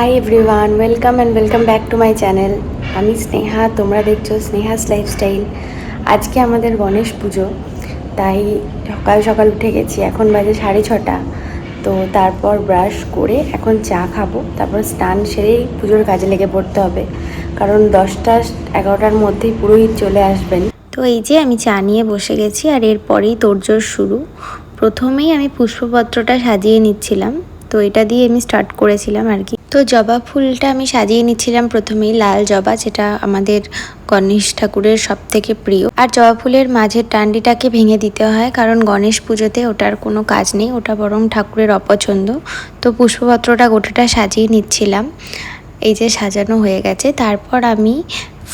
Hi everyone welcome and welcome back to my channel আমি স্নেহা, তোমরা দেখছ স্নেহাস লাইফস্টাইল আজকে আমাদের গণেশ পুজো, তাই সকাল সকাল উঠে গেছি, এখন বাজে সাড়ে ছটা। তো তারপর ব্রাশ করে এখন চা খাব, তারপর স্নান সেরেই পুজোর কাজে লেগে পড়তে হবে। কারণ দশটা, এগারোটার মধ্যেই পুরোহিত চলে আসবেন। তো এই যে আমি চা নিয়ে বসে গেছি, আর এরপরেই তোড়জোড় শুরু। প্রথমেই আমি পুষ্পপত্রটা সাজিয়ে নিচ্ছিলাম। তো এটা দিয়ে আমি স্টার্ট করেছিলাম আর কি। তো জবা ফুলটা আমি সাজিয়ে নিচ্ছিলাম প্রথমেই, লাল জবা, যেটা আমাদের গণেশ ঠাকুরের সব থেকে প্রিয়। আর জবা ফুলের মাঝের টান্ডিটাকে ভেঙে দিতে হয়, কারণ গণেশ পুজোতে ওটার কোনো কাজ নেই, ওটা বরং ঠাকুরের অপছন্দ। তো পুষ্পপত্রটা গোটাটা সাজিয়ে নিচ্ছিলাম, এই যে সাজানো হয়ে গেছে। তারপর আমি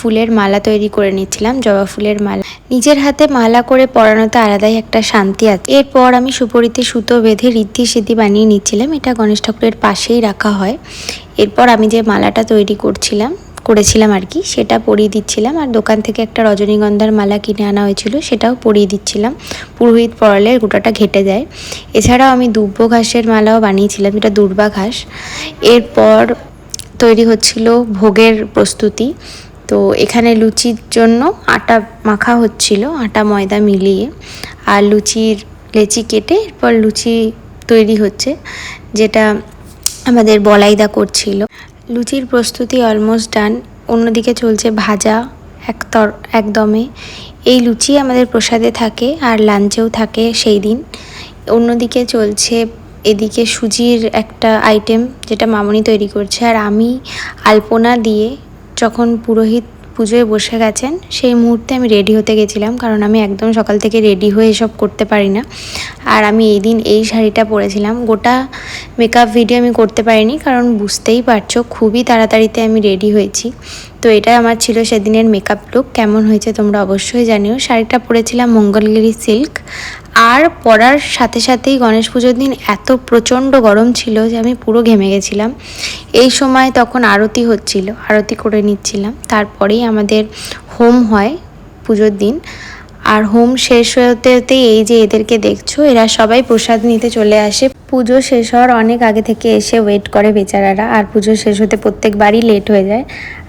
ফুলের মালা তৈরি করে নিচ্ছিলাম, জবা ফুলের মালা। নিজের হাতে মালা করে পরানোতে আলাদাই একটা শান্তি আছে। এরপর আমি সুপরিতে সুতো বেঁধে ঋদ্ধি সিদ্ধি বানিয়ে নিচ্ছিলাম, এটা গণেশ ঠাকুরের পাশেই রাখা হয়। এরপর আমি যে মালাটা তৈরি করছিলাম, করেছিলাম আর কি, সেটা পরিয়ে দিচ্ছিলাম। আর দোকান থেকে একটা রজনীগন্ধার মালা কিনে আনা হয়েছিল, সেটাও পরিয়ে দিচ্ছিলাম। পুরোহিত পরালে গোটাটা ঘেটে দেয় এছাড়াও আমি দুব্ব ঘাসের মালাও বানিয়েছিলাম, এটা দুর্বা ঘাস। এরপর তৈরি হচ্ছিল ভোগের প্রস্তুতি। তো এখানে লুচির জন্য আটা মাখা হচ্ছিল, আটা ময়দা মিলিয়ে। আর লুচির লেচি কেটে এরপর লুচি তৈরি হচ্ছে, যেটা আমাদের বলাইদা করছিল। লুচির প্রস্তুতি অলমোস্ট ডান অন্যদিকে চলছে ভাজা একতর একদমে। এই লুচি আমাদের প্রসাদে থাকে আর লাঞ্চেও থাকে সেই দিন। অন্যদিকে চলছে এদিকে সুজির একটা আইটেম যেটা মামনি তৈরি করছে। আর আমি আলপনা দিয়ে যখন পুরোহিত পুজোয় বসে গেছেন, সেই মুহূর্তে আমি রেডি হতে গেছিলাম, কারণ আমি একদম সকাল থেকে রেডি হয়ে এসব করতে পারি না। আর আমি এই দিন এই শাড়িটা পরেছিলাম। গোটা মেকআপ ভিডিও আমি করতে পারিনি, কারণ বুঝতেই পারছ খুবই তাড়াতাড়িতে আমি রেডি হয়েছি। তো এটা আমার ছিল সেদিনের মেকআপ লুক কেমন হয়েছে তোমরা অবশ্যই জানিও। শাড়িটা পরেছিলাম মঙ্গলগিরি সিল্ক আর পড়ার সাথে সাথেই গণেশ পুজোর দিন এত প্রচণ্ড গরম ছিল যে আমি পুরো ঘেমে গেছিলাম। এই সময় তখন আরতি হচ্ছিল, আরতি করে নিচ্ছিলাম। তারপরেই আমাদের হোম হয় পুজোর দিন। আর হোম শেষ হতে হতে এই যে এদেরকে দেখছ, এরা সবাই প্রসাদ নিতে চলে আসে। পুজো শেষ হওয়ার অনেক আগে থেকে এসে ওয়েট করে বেচারারা, আর পুজো শেষ হতে প্রত্যেকবারই লেট হয়ে যায়।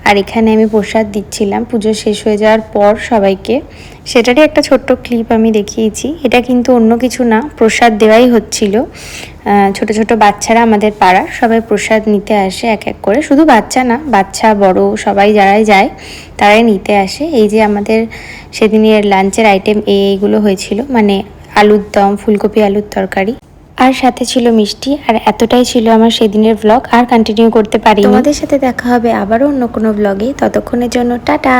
আর এখানে আমি প্রসাদ দিচ্ছিলাম। পুজো শেষ হয়ে যাওয়ার পর সবাইকে। সেটারই একটা ছোট্ট ক্লিপ আমি দেখিয়েছি। এটা কিন্তু অন্য কিছু না, প্রসাদ দেওয়াই হচ্ছিল। ছোট ছোট বাচ্চারা আমাদের পাড়ার সবাই প্রসাদ নিতে আসে এক এক করে। শুধু বাচ্চা না, বাচ্চা, বড়, সবাই যারাই যায়, তারাই নিতে আসে। এই যে আমাদের সেদিনের লাঞ্চের আইটেম এই এইগুলো হয়েছিল মানে আলুর দম, ফুলকপি আলুর তরকারি। আর সাথে ছিল মিষ্টি, আর এতটাই ছিল আমার সেদিনের ব্লগ আর কন্টিনিউ করতে পারি তোমাদের সাথে দেখা হবে আবারও অন্য কোনো ব্লগে ততক্ষণের জন্য টাটা!